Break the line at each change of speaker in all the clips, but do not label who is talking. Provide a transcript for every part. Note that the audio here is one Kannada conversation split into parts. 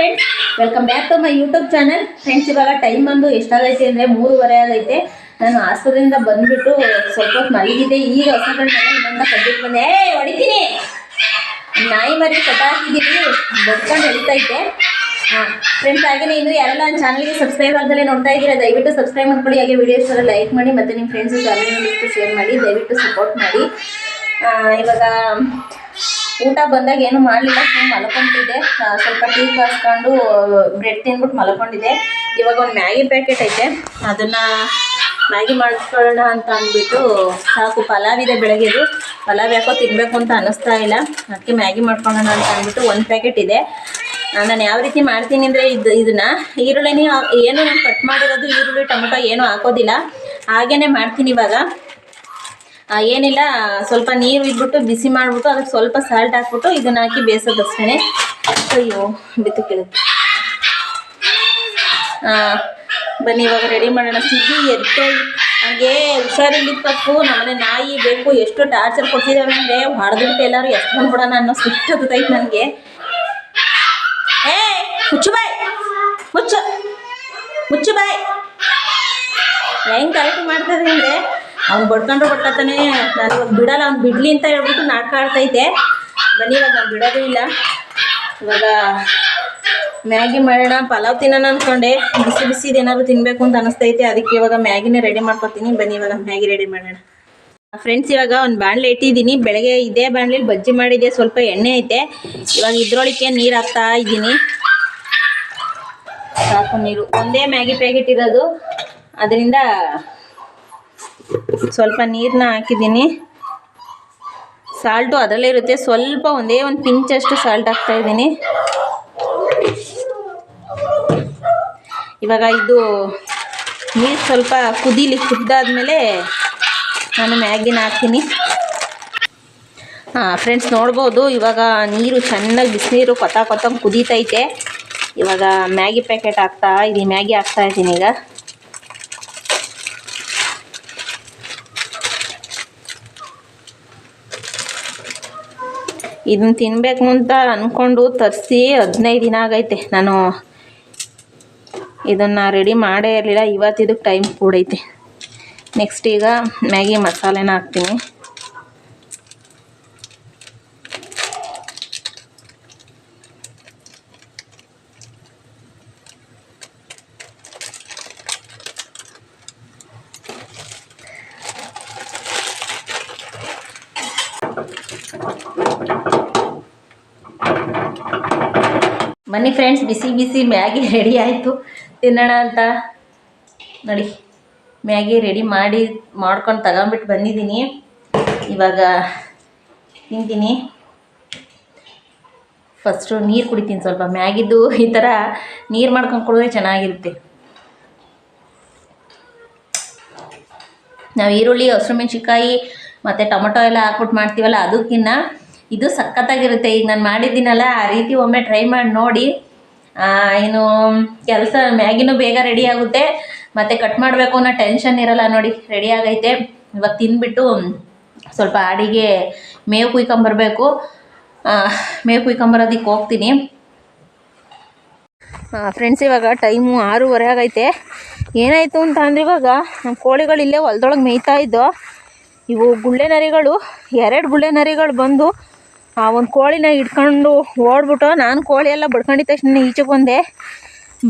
Friends welcome back to my YouTube channel friends ಇವಾಗ ಟೈಮ್ ಬಂದು ಎಷ್ಟಾಗೈತೆ ಅಂದರೆ ಮೂರುವರೆ ಆಗೈತೆ. ನಾನು ಆಸ್ಪತ್ರೆಯಿಂದ ಬಂದುಬಿಟ್ಟು ಸ್ವಲ್ಪ ಹೊತ್ತು ಮಲಗಿದೆ ಈಗ ಹೊಸಗಳನ್ನೆಲ್ಲ ಇನ್ನೊಂದು ಕಡ್ಡಿಟ್ಟು ಬಂದೆ. ಏ, ಹೊಡಿತೀನಿ. ನಾಯಿ ಮರಿ ಕಟ್ಟಾಕಿದ್ದೀನಿ ಬಡ್ಕೊಂಡು ಹೊಡಿತೈತೆ ಹಾಂ ಫ್ರೆಂಡ್ಸ್ ಹಾಗೆ ಇನ್ನು ಯಾರೆಲ್ಲ ನನ್ನ ಚಾನಲ್ಗೆ ಸಬ್ಸ್ಕ್ರೈಬ್ ಆಗದಲ್ಲೇ ನೋಡ್ತಾ ಇದ್ದೀರಾ, ದಯವಿಟ್ಟು ಸಬ್ಸ್ಕ್ರೈಬ್ ಮಾಡ್ಕೊಳ್ಳಿ ಹಾಗೆ ವಿಡಿಯೋಸ್ ಎಲ್ಲ ಲೈಕ್ ಮಾಡಿ ಮತ್ತು ನಿಮ್ಮ ಫ್ರೆಂಡ್ಸ್ ಫ್ಯಾಮಿಲಿ ಶೇರ್ ಮಾಡಿ, ದಯವಿಟ್ಟು ಸಪೋರ್ಟ್ ಮಾಡಿ. ಇವಾಗ ಊಟ ಬಂದಾಗ ಏನು ಮಾಡಲಿಲ್ಲ ಸುಮ್ಮನೆ ಮಲ್ಕೊಂಡಿದ್ದೆ ಸ್ವಲ್ಪ ಟೀ ಕಾಸ್ಕೊಂಡು ಬ್ರೆಡ್ ತಿಂದ್ಬಿಟ್ಟು ಮಲ್ಕೊಂಡಿದ್ದೆ. ಇವಾಗ ಒಂದು ಮ್ಯಾಗಿ ಪ್ಯಾಕೆಟ್ ಐತೆ. ಅದನ್ನು ಮ್ಯಾಗಿ ಮಾಡಿಸ್ಕೊಳ್ಳೋಣ ಅಂತ ಅಂದ್ಬಿಟ್ಟು, ಸಾಕು, ಪಲಾವ್ ಇದೆ ಬೆಳಗ್ಗೆದು ಪಲಾವ್ ಯಾಕೋ ತಿನ್ನಬೇಕು ಅಂತ ಅನ್ನಿಸ್ತಾ ಇಲ್ಲ. ಅದಕ್ಕೆ ಮ್ಯಾಗಿ ಮಾಡ್ಕೊಳ್ಳೋಣ ಅಂತ ಅಂದ್ಬಿಟ್ಟು ಒಂದು ಪ್ಯಾಕೆಟ್ ಇದೆ. ನಾನು ಯಾವ ರೀತಿ ಮಾಡ್ತೀನಿ ಅಂದರೆ ಇದು, ಇದನ್ನು, ಈರುಳ್ಳಿನೇ, ಏನು ನಾನು ಕಟ್ ಮಾಡಿರೋದು ಈರುಳ್ಳಿ, ಟೊಮೊಟೊ ಏನೂ ಹಾಕೋದಿಲ್ಲ. ಹಾಗೇ ಮಾಡ್ತೀನಿ ಇವಾಗ. ಏನಿಲ್ಲ, ಸ್ವಲ್ಪ ನೀರು ಇದ್ಬಿಟ್ಟು, ಬಿಸಿ ಮಾಡಿಬಿಟ್ಟು, ಅದಕ್ಕೆ ಸ್ವಲ್ಪ ಸಾಲ್ಟ್ ಹಾಕ್ಬಿಟ್ಟು ಇದನ್ನ ಹಾಕಿ ಬೇಯಿಸೋದಷ್ಟೇ ಅಯ್ಯೋ, ಬಿತ್ತು ಕೇಳುತ್ತೆ ಬನ್ನಿ, ಇವಾಗ ರೆಡಿ ಮಾಡೋಣ. ಸಿಗಿ ಎದ್ದು ಹಾಗೆ ಹುಷಾರಿಲ್ಲಿದ್ದ ತಪ್ಪು ನಮ್ಮನೆ ನಾಯಿ ಬೇಕು ಎಷ್ಟು ಟಾರ್ಚರ್ ಕೊಡ್ತಿದ್ದಾವೆ ಅಂದರೆ ಹೊಡೆದ್ಬಿಟ್ಟು ಎಲ್ಲರೂ ಎಷ್ಟು ಬಂದ್ಬಿಡೋಣ ಅನ್ನೋ ಸಿಟ್ಟು ಹತ್ತೈತೆ ನನಗೆ. ಏ ಮುಚ್ಚು ಬಾಯ್ ಮುಚ್ಚು ಮುಚ್ಚು ಬಾಯ್ ಹೆಂಗೆ ಕರೆಕ್ಟ್ ಮಾಡ್ತದೆ ಅಂದರೆ? ಅವ್ನು ಬಡ್ಕೊಂಡ್ರು ಬಡ್ಕತಾನೆ. ನಾನು ಇವಾಗ ಬಿಡಲ್ಲ, ಅವ್ನು ಬಿಡ್ಲಿ ಅಂತ ಹೇಳ್ಬಿಟ್ಟು ನಾಟಕ ಆಡ್ತೈತೆ. ಬನ್ನಿ, ಇವಾಗ ನಾನು ಬಿಡೋದು ಇಲ್ಲ. ಇವಾಗ ಮ್ಯಾಗಿ ಮಾಡೋಣ, ಪಲಾವ್ ತಿನ್ನೋಣ ಅಂದ್ಕೊಂಡೆ ಬಿಸಿ ಬಿಸಿದು ಏನಾದ್ರು ತಿನ್ನಬೇಕು ಅಂತ ಅನಿಸ್ತೈತೆ. ಅದಕ್ಕೆ ಇವಾಗ ಮ್ಯಾಗಿನೇ ರೆಡಿ ಮಾಡ್ಕೊತೀನಿ. ಬನ್ನಿ, ಇವಾಗ ಮ್ಯಾಗಿ ರೆಡಿ ಮಾಡೋಣ. ಫ್ರೆಂಡ್ಸ್ ಇವಾಗ ಒಂದು ಬಾಣಲೆ ಇಟ್ಟಿದ್ದೀನಿ. ಬೆಳಗ್ಗೆ ಇದೇ ಬಾಣಲೆಲಿ ಬಜ್ಜಿ ಮಾಡಿದೆ ಸ್ವಲ್ಪ ಎಣ್ಣೆ ಐತೆ. ಇವಾಗ ಇದ್ರೊಳಕ್ಕೆ ನೀರು ಹಾಕ್ತಾ ಇದ್ದೀನಿ. ಸಾಕು ನೀರು. ಒಂದೇ ಮ್ಯಾಗಿ ಪ್ಯಾಕೆಟ್ ಇರೋದು. ಅದರಿಂದ ಸ್ವಲ್ಪ ನೀರನ್ನ ಹಾಕಿದ್ದೀನಿ. ಸಾಲ್ಟು ಅದರಲ್ಲೇ ಇರುತ್ತೆ. ಸ್ವಲ್ಪ ಒಂದೇ ಒಂದು ಪಿಂಚಷ್ಟು ಸಾಲ್ಟ್ ಹಾಕ್ತಾ ಇದ್ದೀನಿ. ಇವಾಗ ಇದು ನೀರು ಸ್ವಲ್ಪ ಕುದೀಲಿ ಕುದ್ದಾದ್ಮೇಲೆ ನಾನು ಮ್ಯಾಗಿನ ಹಾಕ್ತೀನಿ. ಹಾಂ ಫ್ರೆಂಡ್ಸ್ ನೋಡ್ಬೋದು, ಇವಾಗ ನೀರು ಚೆನ್ನಾಗಿ ಬಿಸಿನೀರು ಕೊತ್ತ ಕೊತ್ತ ಕುದೀತೈತೆ. ಇವಾಗ ಮ್ಯಾಗಿ ಪ್ಯಾಕೆಟ್ ಹಾಕ್ತಾ ಇದ್ದೀನಿ ಮ್ಯಾಗಿ ಹಾಕ್ತಾ ಇದ್ದೀನಿ ಈಗ. ಇದನ್ನ ತಿನ್ನಬೇಕು ಅಂತ ಅಂದ್ಕೊಂಡು ತರಿಸಿ ಹದಿನೈದು ದಿನ ಆಗೈತೆ. ನಾನು ಇದನ್ನು ರೆಡಿ ಮಾಡೇ ಇರಲಿಲ್ಲ. ಇವತ್ತಿದಕ್ಕೆ ಟೈಮ್ ಕೂಡೈತೆ ನೆಕ್ಸ್ಟ್ ಈಗ ಮ್ಯಾಗಿ ಮಸಾಲೆನ ಹಾಕ್ತೀನಿ. ಬನ್ನಿ ಫ್ರೆಂಡ್ಸ್ ಬಿಸಿ ಬಿಸಿ ಮ್ಯಾಗಿ ರೆಡಿ ಆಯಿತು. ತಿನ್ನೋಣ ಅಂತ. ನೋಡಿ, ಮ್ಯಾಗಿ ರೆಡಿ ಮಾಡಿ, ಮಾಡ್ಕೊಂಡು ತಗೊಂಬಿಟ್ಟು ಬಂದಿದ್ದೀನಿ. ಇವಾಗ ತಿಂತೀನಿ. ಫಸ್ಟು ನೀರು ಕುಡಿತೀನಿ ಸ್ವಲ್ಪ. ಮ್ಯಾಗಿದ್ದು ಈ ಥರ ನೀರು ಮಾಡ್ಕೊಂಡು ಕುಡಿದ್ರೆ ಚೆನ್ನಾಗಿರುತ್ತೆ. ನಾವು ಈರುಳ್ಳಿ ಹಸಿರು ಮೆಣಸಿನ್ಕಾಯಿ ಮತ್ತು ಟೊಮೊಟೊ ಎಲ್ಲ ಹಾಕ್ಬಿಟ್ಟು ಮಾಡ್ತೀವಲ್ಲ ಅದಕ್ಕಿಂತ ಇದು ಸಖತ್ತಾಗಿರುತ್ತೆ. ಈಗ ನಾನು ಮಾಡಿದ್ದೀನಲ್ಲ, ಆ ರೀತಿ ಒಮ್ಮೆ ಟ್ರೈ ಮಾಡಿ ನೋಡಿ. ಏನು, ಕೆಲಸ ಮ್ಯಾಗಿನೂ ಬೇಗ ರೆಡಿ ಆಗುತ್ತೆ. ಮತ್ತು ಕಟ್ ಮಾಡಬೇಕು ಅನ್ನೋ ಟೆನ್ಷನ್ ಇರಲ್ಲ ನೋಡಿ ರೆಡಿ ಆಗೈತೆ. ಇವಾಗ ತಿಂದ್ಬಿಟ್ಟು ಸ್ವಲ್ಪ ಅಡಿಗೆ ಮೇವು ಕುಯ್ಕೊಂಬರ್ಬೇಕು. ಮೇವು ಕುಯ್ಕೊಂಬರೋದಕ್ಕೆ ಹೋಗ್ತೀನಿ. ಫ್ರೆಂಡ್ಸ್ ಇವಾಗ ಟೈಮು ಆರೂವರೆ ಆಗೈತೆ. ಏನಾಯಿತು ಅಂತ ಅಂದ್ರೆ ಇವಾಗ ನಮ್ಮ ಕೋಳಿಗಳು ಇಲ್ಲೇ ಹೊಲ್ದೊಳಗೆ ಮೇಯ್ತಾ ಇದ್ದೋ, ಇವು ಗುಳ್ಳೆ ನರಿಗಳು, ಎರಡು ಗುಳ್ಳೆ ನರಿಗಳು ಬಂದು ಆ ಒಂದು ಕೋಳಿನ ಹಿಡ್ಕೊಂಡು ಓಡ್ಬಿಟ್ಟು ನಾನು ಕೋಳಿ ಎಲ್ಲ ಬಡ್ಕೊಂಡಿದ್ದ ತಕ್ಷಣ ಈಚೆಗೆ ಬಂದೆ.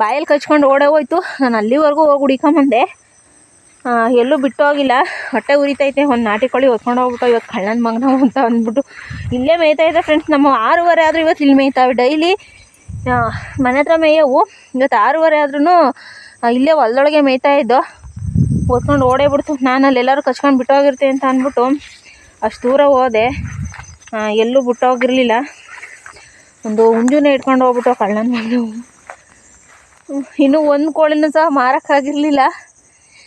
ಬಾಯಲ್ಲಿ ಕಚ್ಕೊಂಡು ಓಡೇ ಹೋಯ್ತು. ನಾನು ಅಲ್ಲಿವರೆಗೂ ಹೋಗಿ ಹುಡಿಕೊಂಬಂದೆ ಎಲ್ಲೂ ಬಿಟ್ಟೋಗಿಲ್ಲ ಹೊಟ್ಟೆ ಉರಿತೈತೆ. ಒಂದು ನಾಟಿ ಕೋಳಿ ಹೊತ್ಕೊಂಡು ಹೋಗ್ಬಿಟ್ಟು ಇವತ್ತು ಕಳ್ಳನ ಮಗನ ಅಂತ ಅಂದ್ಬಿಟ್ಟು ಇಲ್ಲೇ ಮೇಯ್ತಾ ಇದೆ ಫ್ರೆಂಡ್ಸ್ ನಮ್ಮ ಆರೂವರೆ ಆದರೂ ಇವತ್ತು ಇಲ್ಲಿ ಮೇಯ್ತಾವೆ ಡೈಲಿ ಮನೆ ಹತ್ರ ಮೇಯವು. ಇವತ್ತು ಆರೂವರೆ ಆದ್ರೂ ಇಲ್ಲೇ ಹೊಲ್ದೊಳಗೆ ಮೇಯ್ತಾ ಇದ್ದೋ. ಹೊತ್ಕೊಂಡು ಓಡೇ ಬಿಡ್ತು. ನಾನು ಅಲ್ಲೆಲ್ಲರೂ ಕಚ್ಕೊಂಡು ಬಿಟ್ಟೋಗಿರ್ತೀನಿ ಅಂತ ಅಂದ್ಬಿಟ್ಟು ಅಷ್ಟು ದೂರ ಹೋದೆ. ಎಲ್ಲೂ ಬಿಟ್ಟೋಗಿರಲಿಲ್ಲ. ಒಂದು ಹುಂಜುನೇ ಇಟ್ಕೊಂಡು ಹೋಗ್ಬಿಟ್ಟು ಕಳ್ಳನ ಮಗನು ಇನ್ನೂ ಒಂದು ಕೋಳಿನೂ ಸಹ ಮಾರೋಕ್ಕಾಗಿರಲಿಲ್ಲ.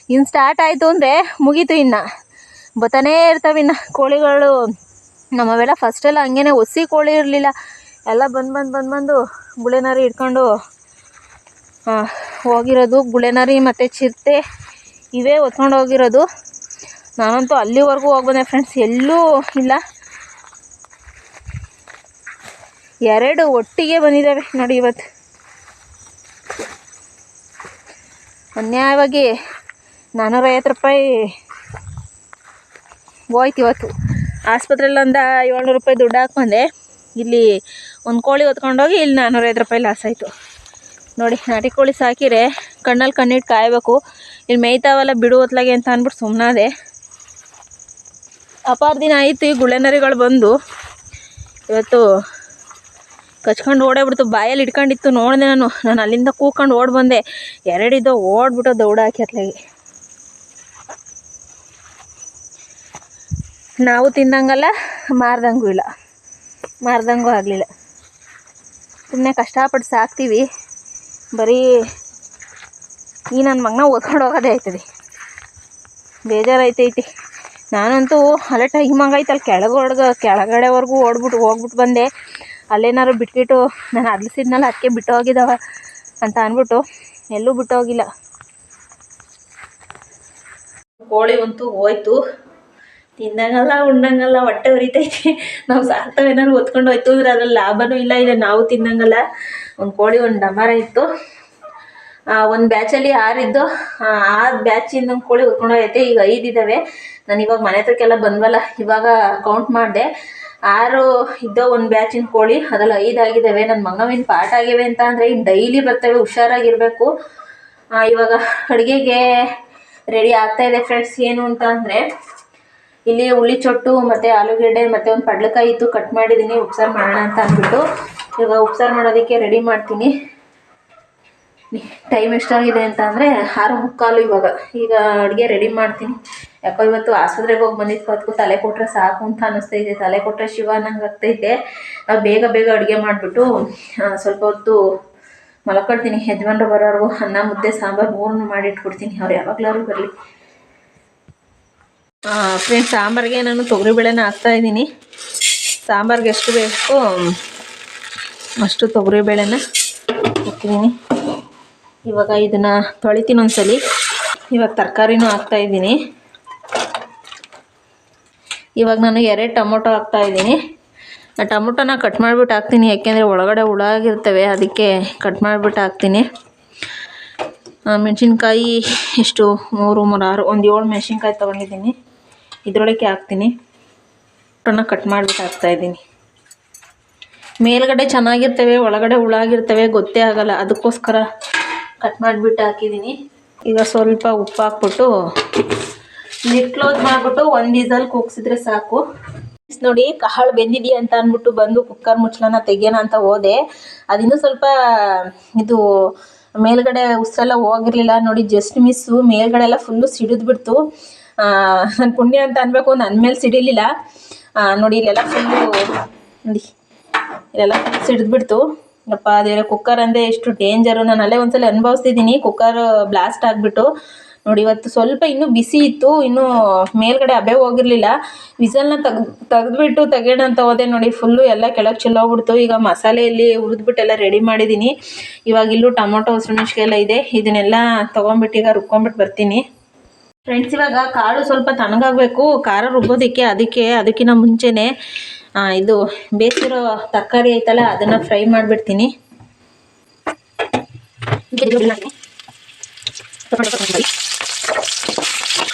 ಇನ್ನು ಸ್ಟಾರ್ಟ್ ಆಯಿತು ಅಂದರೆ ಮುಗೀತು ಇನ್ನು. ಬತ್ತಾನೇ ಇರ್ತವೆ ಇನ್ನು ಕೋಳಿಗಳು. ನಮ್ಮವೆಲ್ಲ ಫಸ್ಟೆಲ್ಲ ಹಂಗೇನೆ ಒಸಿ ಕೋಳಿ ಇರಲಿಲ್ಲ. ಎಲ್ಲ ಬಂದು ಬಂದು ಬಂದು ಬಂದು ಗುಳೆನಾರಿ ಇಟ್ಕೊಂಡು ಹೋಗಿರೋದು. ಗುಳೆನಾರಿ ಮತ್ತು ಚಿರತೆ ಇವೇ ಹೊತ್ಕೊಂಡು ಹೋಗಿರೋದು. ನಾನಂತೂ ಅಲ್ಲಿವರೆಗೂ ಹೋಗ್ಬಂದೆ ಫ್ರೆಂಡ್ಸ್ ಎಲ್ಲೂ ಇಲ್ಲ. ಎರಡು ಒಟ್ಟಿಗೆ ಬಂದಿದ್ದಾವೆ ನೋಡಿ ಇವತ್ತು. ಅನ್ಯಾಯವಾಗಿ ನಾನ್ನೂರೈವತ್ತು ರೂಪಾಯಿ ಹೋಯ್ತು ಇವತ್ತು. ಆಸ್ಪತ್ರೆಯಲ್ಲಿ ಒಂದು ಏಳ್ನೂರು ರೂಪಾಯಿ ದುಡ್ಡು ಹಾಕ್ಬಂದೆ ಇಲ್ಲಿ ಒಂದು ಕೋಳಿ ಹೊತ್ಕೊಂಡೋಗಿ ಇಲ್ಲಿ ನಾನ್ನೂರೈವತ್ತು ರೂಪಾಯಿ ಲಾಸ್ ಆಯಿತು. ನೋಡಿ, ನಾಟಿ ಕೋಳಿ ಸಾಕಿರೆ ಕಣ್ಣಲ್ಲಿ ಕಣ್ಣಿಟ್ಟು ಕಾಯಬೇಕು. ಇಲ್ಲಿ ಮೇಯ್ತಾವಲ್ಲ ಬಿಡು ಹೊತ್ಲಾಗೆ ಅಂತ ಅಂದ್ಬಿಟ್ಟು ಸುಮ್ಮನಾದೆ ಅಪಾರ ದಿನ ಆಯಿತು, ಈ ಗುಳೆನರಿಗಳು ಬಂದು. ಇವತ್ತು ಕಚ್ಕೊಂಡು ಓಡೇ ಬಿಡ್ತು ಬಾಯಲ್ಲಿ ಇಟ್ಕೊಂಡಿತ್ತು. ನೋಡಿದೆ ನಾನು. ನಾನು ಅಲ್ಲಿಂದ ಕೂಕೊಂಡು ಓಡಿ ಬಂದೆ. ಎರಡಿದ್ದು ಓಡ್ಬಿಟ್ಟು ದೌಡ ಹಾಕಿ ನಾವು ತಿಂದಂಗಲ್ಲ ಮಾರ್ದಂಗೂ ಇಲ್ಲ. ಮಾರ್ದಂಗೂ ಆಗಲಿಲ್ಲ. ಸುಮ್ಮನೆ ಕಷ್ಟಪಟ್ಟು ಸಾಕ್ತೀವಿ. ಬರೀ ಈ ನನ್ನ ಮಗನ ಓದ್ಕೊಂಡು ಹೋಗೋದೇ ಆಯ್ತದೆ. ಬೇಜಾರೈತೈತಿ ನಾನಂತೂ ಟೈಮ್ ಆಗೈತೆ ಅಲ್ಲಿ ಕೆಳಗೆ ಹೊಡ್ದು ಕೆಳಗಡೆವರೆಗೂ ಓಡ್ಬಿಟ್ಟು ಹೋಗ್ಬಿಟ್ಟು ಬಂದೆ. ಅಲ್ಲೇನಾದ್ರು ಬಿಟ್ಬಿಟ್ಟು ನಾನು ಅದ್ಲಿಸಿದ್ನಲ್ಲ ಅದಕ್ಕೆ ಬಿಟ್ಟು ಹೋಗಿದ್ದಾವ ಅಂತ ಅಂದ್ಬಿಟ್ಟು ಎಲ್ಲೂ ಬಿಟ್ಟು ಹೋಗಿಲ್ಲ. ಕೋಳಿ ಅಂತೂ ಹೋಯ್ತು. ತಿನ್ನಂಗಲ್ಲ ಉಣ್ಣಂಗಲ್ಲ ಹೊಟ್ಟೆ ಹೊರಿತೈತಿ ನಾವು ಸಾಕ್ತಾವೇನಾದ್ರು ಹೊತ್ಕೊಂಡು ಹೋಯ್ತು ಅಂದ್ರೆ ಅದ್ರಲ್ಲಿ ಲಾಭನೂ ಇಲ್ಲ ಇಲ್ಲ ನಾವು ತಿನ್ನಂಗಲ್ಲ ಒಂದು ಕೋಳಿ, ಒಂದು ಡಮರ ಇತ್ತು. ಒಂದು ಬ್ಯಾಚಲ್ಲಿ ಆರಿದ್ದು ಆ ಬ್ಯಾಚಿಂದ ಒಂದು ಕೋಳಿ ಹೊತ್ಕೊಂಡು ಹೋಗೈತೆ. ಈಗ ಐದು ಇದ್ದಾವೆ ನಾನು ಇವಾಗ ಮನೆ ಹತ್ರಕ್ಕೆಲ್ಲ ಬಂದ್ವಲ್ಲ, ಇವಾಗ ಕೌಂಟ್ ಮಾಡಿದೆ. ಆರು ಇದ್ದ ಒಂದು ಬ್ಯಾಚಿನ ಕೋಳಿ, ಅದ್ರಲ್ಲಿ ಐದು ಆಗಿದ್ದಾವೆ ನನ್ನ ಮಗವಿನ ಪಾಠ ಆಗಿವೆ ಅಂತ ಅಂದರೆ ಇನ್ನು ಡೈಲಿ ಬರ್ತವೆ, ಹುಷಾರಾಗಿರಬೇಕು. ಇವಾಗ ಅಡುಗೆಗೆ ರೆಡಿ ಆಗ್ತಾ ಇದೆ ಫ್ರೆಂಡ್ಸ್ ಏನು ಅಂತ ಅಂದರೆ ಇಲ್ಲಿ ಹುಳಿ ಚೊಟ್ಟು ಮತ್ತು ಆಲೂಗೆಡ್ಡೆ ಮತ್ತು ಒಂದು ಪಡ್ಲಕಾಯಿ ಇತ್ತು ಕಟ್ ಮಾಡಿದ್ದೀನಿ ಉಪ್ಸಾರು ಮಾಡೋಣ ಅಂತ ಅಂದ್ಬಿಟ್ಟು. ಇವಾಗ ಉಪ್ಸಾರು ಮಾಡೋದಕ್ಕೆ ರೆಡಿ ಮಾಡ್ತೀನಿ. ಟೈಮ್ ಎಷ್ಟಾಗಿದೆ ಅಂತ ಅಂದರೆ ಆರು ಮುಕ್ಕಾಲು ಇವಾಗ. ಈಗ ಅಡುಗೆ ರೆಡಿ ಮಾಡ್ತೀನಿ. ಯಾಕೋ ಇವತ್ತು ಆಸ್ಪತ್ರೆಗೆ ಹೋಗಿ ಬಂದಿದ್ದು ಅದಕ್ಕೂ ತಲೆ ಕೊಟ್ಟರೆ ಸಾಕು ಅಂತ ಅನ್ನಿಸ್ತೈತೆ ತಲೆ ಕೊಟ್ಟರೆ ಶಿವ ಅನ್ನಂಗೆ ಆಗ್ತೈತೆ. ಬೇಗ ಬೇಗ ಅಡುಗೆ ಮಾಡಿಬಿಟ್ಟು ಸ್ವಲ್ಪ ಹೊತ್ತು ಮಲ್ಕೊಳ್ತೀನಿ. ಯಜಮಾನ್ರು ಬರೋರ್ಗು ಅನ್ನ, ಮುದ್ದೆ, ಸಾಂಬಾರು ಮೂರನ್ನು ಮಾಡಿಟ್ಬಿಡ್ತೀನಿ. ಅವ್ರು ಯಾವಾಗಲಾದ್ರು ಬರಲಿ. ಫ್ರೆಂಡ್ ಸಾಂಬಾರಿಗೆ ನಾನು ತೊಗರಿಬೇಳೆನ ಹಾಕ್ತಾಯಿದ್ದೀನಿ ಸಾಂಬಾರ್ಗೆ ಎಷ್ಟು ಬೇಕು, ಅಷ್ಟು ತೊಗರಿಬೇಳೆನ ಹಾಕ್ತೀನಿ. ಇವಾಗ ಇದನ್ನು ತೊಳಿತೀನಿ ಒಂದ್ಸಲಿ. ಇವಾಗ ತರಕಾರಿನೂ ಹಾಕ್ತಾಯಿದ್ದೀನಿ ಇವಾಗ ನಾನು ಎರಡು ಟೊಮೊಟೊ ಹಾಕ್ತಾಯಿದ್ದೀನಿ ಆ ಟೊಮೊಟೊನ ಕಟ್ ಮಾಡಿಬಿಟ್ಟು ಹಾಕ್ತೀನಿ, ಯಾಕೆಂದರೆ ಒಳಗಡೆ ಹುಳ ಆಗಿರ್ತವೆ, ಅದಕ್ಕೆ ಕಟ್ ಮಾಡಿಬಿಟ್ಟು ಹಾಕ್ತೀನಿ. ಮೆಣಸಿನ್ಕಾಯಿ ಎಷ್ಟು ಮೂರು ಮೂರು, ಆರು, ಒಂದು ಏಳು ಮೆಣಸಿನ್ಕಾಯಿ ತೊಗೊಂಡಿದ್ದೀನಿ. ಇದರೊಳಗೆ ಹಾಕ್ತೀನಿ. ಟೊಮೊಟೊನ ಕಟ್ ಮಾಡಿಬಿಟ್ಟು ಹಾಕ್ತಾಯಿದ್ದೀನಿ ಮೇಲ್ಗಡೆ ಚೆನ್ನಾಗಿರ್ತವೆ, ಒಳಗಡೆ ಹುಳ ಆಗಿರ್ತವೆ, ಗೊತ್ತೇ ಆಗಲ್ಲ, ಅದಕ್ಕೋಸ್ಕರ ಕಟ್ ಮಾಡಿಬಿಟ್ಟು ಹಾಕಿದ್ದೀನಿ. ಈಗ ಸ್ವಲ್ಪ ಉಪ್ಪು ಹಾಕ್ಬಿಟ್ಟು ಲಿಡ್ ಕ್ಲೋಸ್ ಮಾಡಿಬಿಟ್ಟು ಒಂದು ಈಸಲ್ ಕೂಗ್ಸಿದ್ರೆ ಸಾಕು. ನೋಡಿ ಕಾಳು ಬೆಂದಿದೆಯಾ ಅಂತ ಅಂದ್ಬಿಟ್ಟು ಬಂದು ಕುಕ್ಕರ್ ಮುಚ್ಚಲನ್ನ ತೆಗಿಯೋಣ ಅಂತ ಹೋದೆ. ಅದಿನ್ನೂ ಸ್ವಲ್ಪ, ಇದು ಮೇಲ್ಗಡೆ ಉಸೆಲ್ಲ ಹೋಗಿರಲಿಲ್ಲ. ನೋಡಿ ಜಸ್ಟ್ ಮಿಸ್ಸು ಮೇಲ್ಗಡೆ ಎಲ್ಲ ಫುಲ್ಲು ಸಿಡಿದ್ಬಿಡ್ತು ನನ್ನ ಪುಣ್ಯ ಅಂತ ಅನ್ಬೇಕು ನನ್ನ ಮೇಲೆ ಸಿಡಿಲಿಲ್ಲ. ನೋಡಿ, ಇಲ್ಲೆಲ್ಲ ಫುಲ್ಲು ನೋಡಿ, ಇಲ್ಲೆಲ್ಲ ಸಿಡಿದ್ಬಿಡ್ತು. ಅಪ್ಪ ಅದೇ ಕುಕ್ಕರ್ ಅಂದರೆ ಎಷ್ಟು ಡೇಂಜರು ನಾನು ಅಲ್ಲೇ ಒಂದ್ಸಲ ಅನುಭವಿಸ್ತಿದ್ದೀನಿ. ಕುಕ್ಕರ್ ಬ್ಲಾಸ್ಟ್ ಆಗಿಬಿಟ್ಟು. ನೋಡಿ, ಇವತ್ತು ಸ್ವಲ್ಪ ಇನ್ನೂ ಬಿಸಿ ಇತ್ತು, ಇನ್ನೂ ಮೇಲ್ಗಡೆ ಹಬೆ ಹೋಗಿರಲಿಲ್ಲ. ವಿಸಲ್ನ ತೆಗ್ದು, ತೆಗೆದ್ಬಿಟ್ಟು ತೆಗೆಯೋಣ ಅಂತ ಹೋದೆ ನೋಡಿ ಫುಲ್ಲು ಎಲ್ಲ ಕೆಳಗೆ ಚೆಲ್ಲೋಗ್ಬಿಡ್ತು ಈಗ ಮಸಾಲೆಯಲ್ಲಿ ಹುರಿದ್ಬಿಟ್ಟೆಲ್ಲ ರೆಡಿ ಮಾಡಿದ್ದೀನಿ ಇವಾಗ ಇಲ್ಲೂ ಟೊಮೊಟೊ ಹಸಿಮೆಣ್ಸಿಕಾಯಿ ಎಲ್ಲ ಇದೆ. ಇದನ್ನೆಲ್ಲ ತೊಗೊಂಬಿಟ್ಟು ಈಗ ರುಬ್ಕೊಂಬಿಟ್ಟು ಬರ್ತೀನಿ. ಫ್ರೆಂಡ್ಸ್ ಇವಾಗ ಕಾಳು ಸ್ವಲ್ಪ ತಣ್ಣಗಾಗಬೇಕು. ಖಾರ ರುಬ್ಬೋದಕ್ಕೆ, ಅದಕ್ಕೆ ಅದಕ್ಕಿಂತ ಮುಂಚೆನೆ ಇದು ಬೇಸಿರೋ ತರಕಾರಿ ಐತಲ್ಲ, ಅದನ್ನು ಫ್ರೈ ಮಾಡಿಬಿಡ್ತೀನಿ.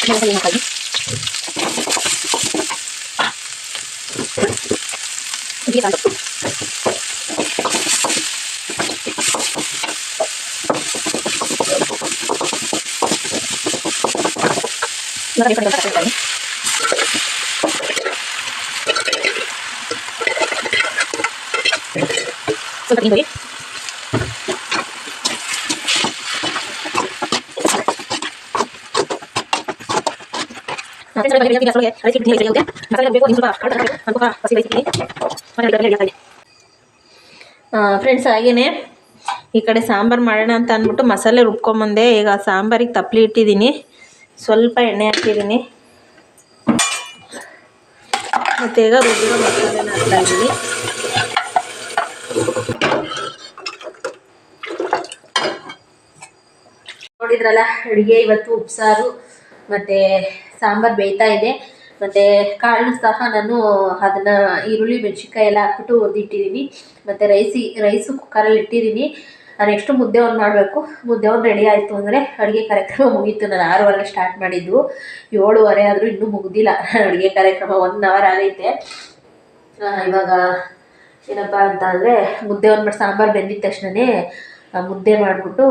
kita lihat lagi kita lang. nanti kita lihat lagi katagal. Suntakin ko. Friends ಹಾಗೇನೆ ಈ ಕಡೆ ಸಾಂಬಾರು ಮಾಡೋಣ ಅಂತ ಅಂದ್ಬಿಟ್ಟು ಮಸಾಲೆ ರುಬ್ಕೊಂಬಂದೆ. ಈಗ ಸಾಂಬಾರಿಗೆ ತಪ್ಪಲಿ ಇಟ್ಟಿದ್ದೀನಿ. ಸ್ವಲ್ಪ ಎಣ್ಣೆ ಹಾಕಿದ್ದೀನಿ. ಮತ್ತು ಈಗ ರುಬ್ಬಿರೋ ಮಸಾಲೆನ ಹಾಕ್ತಾ ಇದ್ದೀನಿ. ನೋಡಿದ್ರಲ್ಲ, ಅಡುಗೆ ಇವತ್ತು ಉಪ್ಸಾರು, ಮತ್ತು ಸಾಂಬಾರು ಬೇಯ್ತಾ ಇದೆ. ಮತ್ತು ಕಾಳು ಸಹ ನಾನು ಅದನ್ನು ಈರುಳ್ಳಿ, ಮೆಣಸಿನ್ಕಾಯಿ ಎಲ್ಲ ಹಾಕ್ಬಿಟ್ಟು ಒದಿಟ್ಟಿದ್ದೀನಿ ಮತ್ತು ರೈಸಿ, ರೈಸು ಕುಕ್ಕರಲ್ಲಿ ಇಟ್ಟಿದ್ದೀನಿ ನೆಕ್ಸ್ಟ್ ಮುದ್ದೆ ಒಂದು ಮಾಡಬೇಕು. ಮುದ್ದೆ ಒಂದು ರೆಡಿ ಆಯಿತು ಅಂದರೆ ಅಡುಗೆ ಕಾರ್ಯಕ್ರಮ ಮುಗೀತು. ನಾನು ಆರೂವರೆಗೆ ಸ್ಟಾರ್ಟ್ ಮಾಡಿದ್ದು. ಏಳುವರೆ ಆದರೂ ಇನ್ನೂ ಮುಗ್ದಿಲ್ಲ. ಅಡುಗೆ ಕಾರ್ಯಕ್ರಮ ಒನ್ ಅವರ್ ಆಗೈತೆ. ಇವಾಗ ಏನಪ್ಪ ಅಂತ ಅಂದರೆ ಮುದ್ದೆ ಒಂದು ಮಾಡಿ ಸಾಂಬಾರು ಬೆಂದಿದ ತಕ್ಷಣವೇ ಮುದ್ದೆ ಮಾಡಿಬಿಟ್ಟು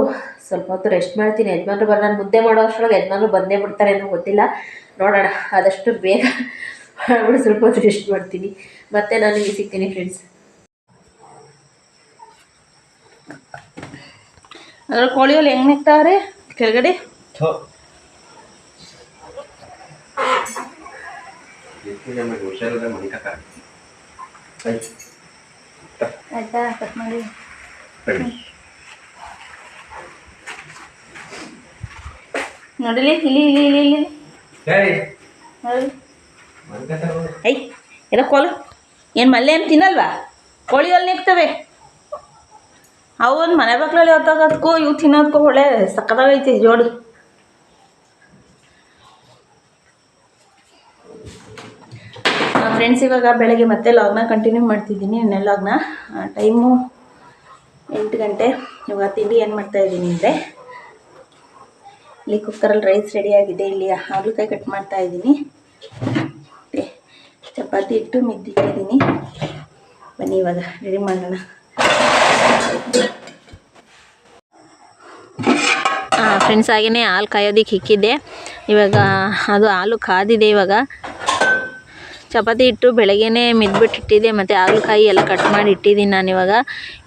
ಸ್ವಲ್ಪ ಹೊತ್ತು ರೆಸ್ಟ್ ಮಾಡ್ತೀನಿ. ಯಜಮಾನ್ರು ಬರ ನಾನು ಮುದ್ದೆ ಮಾಡೋ ಅಷ್ಟರೊಳಗೆ ಯಜಮಾನ್ರು ಬಂದೇ ಬಿಡ್ತಾರೆ ಅನ್ನೋ ಗೊತ್ತಿಲ್ಲ. ನೋಡೋಣ ಆದಷ್ಟು ಬೇಗ ಮಾಡಿಬಿಟ್ಟು ಸ್ವಲ್ಪ ಹೊತ್ತು ರೆಸ್ಟ್ ಮಾಡ್ತೀನಿ. ಮತ್ತೆ ನಾನು ನಿಮಗೆ ಸಿಗ್ತೀನಿ ಫ್ರೆಂಡ್ಸ್ ಅದ್ರ ಕೋಳಿಯಲ್ಲಿ ಹೆಂಗೆ ನಿಗ್ತಾವ್ರೆ ಕೆಳಗಡೆ?
ಆಯ್ತಾ
ಕಟ್ ಮಾಡಿ. ನೋಡಿಲಿ ಇಲ್ಲಿ ಇಲ್ಲಿ ಇಲ್ಲಿ ಇಲ್ಲಿ. ಐ ಎಲ್ಲ ಕೋಲು? ಏನು ಮಲ್ಲೆ ಏನು ತಿನ್ನಲ್ವಾ? ಕೋಳಿ ಅಲ್ಲಿ ನಿಗ್ತವೆ ಅವೊಂದು ಒಂದು ಮನೆ ಬಾಗ್ಲಲ್ಲಿ ಹೊತ್ತಾಗೋದಕ್ಕೂ ಇವು ತಿನ್ನೋದಕ್ಕೂ ಒಳ್ಳೆ ಸಕ್ಕತ್ತಾಗೈತಿ ಜೋಡಿ. ಫ್ರೆಂಡ್ಸ್ ಇವಾಗ ಬೆಳಗ್ಗೆ ಮತ್ತೆ ಲಾಗ್ನ ಕಂಟಿನ್ಯೂ ಮಾಡ್ತಿದ್ದೀನಿ ನೆನ್ನೆ ಲಾಗ್ನ ಟೈಮು ಎಂಟು ಗಂಟೆ. ಇವಾಗ ತಿಂಡಿ ಏನು ಮಾಡ್ತಾ ಇದ್ದೀನಿ ಅಂದರೆ ಇಲ್ಲಿ ಕುಕ್ಕರಲ್ಲಿ ರೈಸ್ ರೆಡಿ ಆಗಿದೆ. ಇಲ್ಲಿ ಹಾಗಲಕಾಯಿ ಕಟ್ ಮಾಡ್ತಾ ಇದ್ದೀನಿ. ಚಪಾತಿ ಇಟ್ಟು ಮಿದ್ದಿಟ್ಟಿದ್ದೀನಿ ಬನ್ನಿ ಇವಾಗ ರೆಡಿ ಮಾಡೋಣ. ಫ್ರೆಂಡ್ಸ್ ಹಾಗೆಯೇ ಹಾಲು ಕಾಯೋದಕ್ಕೆ ಇಕ್ಕಿದ್ದೆ ಇವಾಗ ಅದು ಹಾಲು ಕಾದಿದೆ ಇವಾಗ. ಚಪಾತಿ ಇಟ್ಟು ಬೆಳಗ್ಗೆನೇ ಇಟ್ಟಿದ್ದೆ ಮತ್ತು ಹಾಲುಕಾಯಿ ಎಲ್ಲ ಕಟ್ ಮಾಡಿ ಇಟ್ಟಿದ್ದೀನಿ ನಾನು ಇವಾಗ